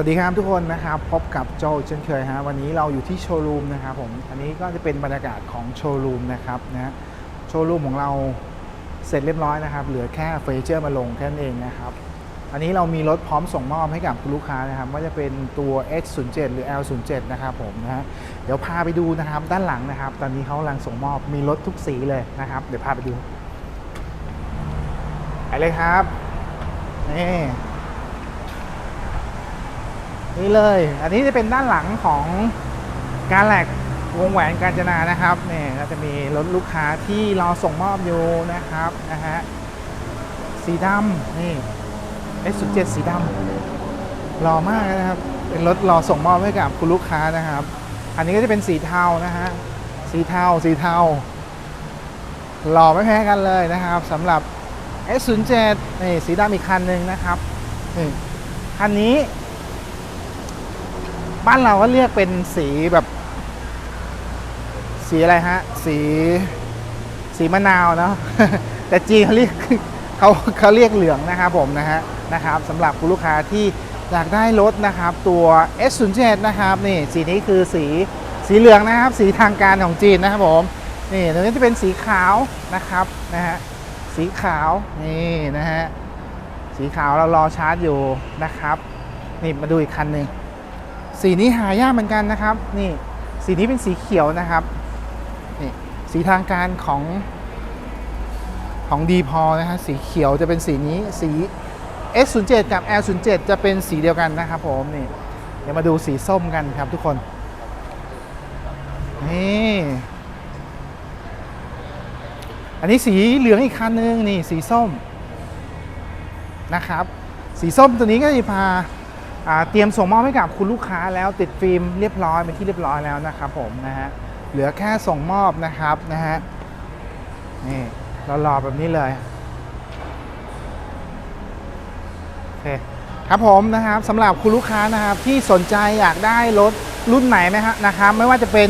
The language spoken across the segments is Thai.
วัสดีครับทุกคนนะครับพบกับโจเช่นเคยฮะวันนี้เราอยู่ที่โชว์รูมนะครับผมอันนี้ก็จะเป็นบรรยากาศของโชว์รูมนะครับนะโชว์รูมของเราเสร็จเรียบร้อยนะครับ เหลือแค่เฟอร์นิเจอร์มาลงแค่นั้นเองนะครับ อันนี้เรามีรถพร้อมส่งมอบให้กับลูกค้านะครับว่าจะเป็นตัว X07 หรือ L07 นะครับผมนะฮะเดี๋ยวพาไปดูนะครับด้านหลังนะครับ ตอนนี้เขากำลังส่งมอบมีรถทุกสีเลยนะครับ เดี๋ยวพาไปดูไปเลยครับนี่ นี่เลย อันนี้จะเป็นด้านหลังของการแหลกวงแหวนกาญจนานะครับเนี่ยก็จะมีรถลูกค้าที่รอส่งมอบอยู่นะครับนะฮะสีดำนี่ S07 สีดำหล่อมากนะครับ เป็นรถรอส่งมอบให้กับคุณลูกค้านะครับ อันนี้ก็จะเป็นสีเทานะฮะสีเทาสีเทาหล่อไม่แพ้กันเลยนะครับสำหรับ S07 นี่สีดำอีกคันหนึ่งนะครับนี่คันนี้ บ้านเราก็เรียกเป็นสีแบบ สีอะไรฮะ สีสีมะนาวเนาะแต่จีนเขาเรียกเขาเขาเรียกเหลืองนะครับผมนะฮะนะครับสำหรับคุณลูกค้าที่อยากได้รถนะครับ ตัว S07 นะครับนี่สีนี้คือสีสีเหลืองนะครับ สีทางการของจีนนะครับผมนี่ตรงนี้จะเป็นสีขาวนะครับนะฮะสีขาวนี่นะฮะสีขาวเรารอชาร์จอยู่นะครับ นี่มาดูอีกคันหนึ่ง สีนี้หายากเหมือนกันนะครับ นี่สีนี้เป็นสีเขียวนะครับนี่สีทางการของของดีพอนะฮะสีเขียวจะเป็นสีนี้สี S07 กับ L07 จะเป็นสีเดียวกันนะครับผมนี่เดี๋ยวมาดูสีส้มกันครับทุกคน นี่อันนี้สีเหลืองอีกคันนึงนี่สีส้มนะครับ สีส้มตัวนี้ก็จะพาอ่า เตรียมส่งมอบให้กับคุณลูกค้าแล้วติดฟิล์มเรียบร้อยเป็นที่เรียบร้อยแล้วนะครับผมนะฮะเหลือแค่ส่งมอบนะครับนะฮะนี่เรารอแบบนี้เลยโอเคครับผมนะครับสำหรับคุณลูกค้านะครับที่สนใจอยากได้รถรุ่นไหนนะฮะนะครับไม่ว่าจะเป็น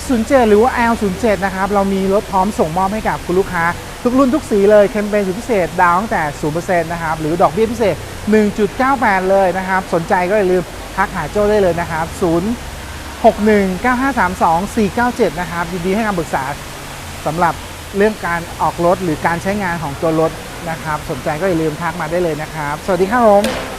S07 หรือว่า L07 นะครับเรามีรถพร้อมส่งมอบให้กับคุณลูกค้า ทุกรุ่นทุกสีเลยแคมเปญสุดพิเศษดาวตั้งแต่ 0%นะครับหรือดอกเบี้ยพิเศษ 1.98 เลยนะครับ สนใจก็อย่าลืมทักหาโจ้ได้เลยนะครับ 0619532497 นะครับยินดีให้คำปรึกษาสำหรับเรื่องการออกรถหรือการใช้งานของตัวรถนะครับ สนใจก็อย่าลืมทักมาได้เลยนะครับ สวัสดีครับผม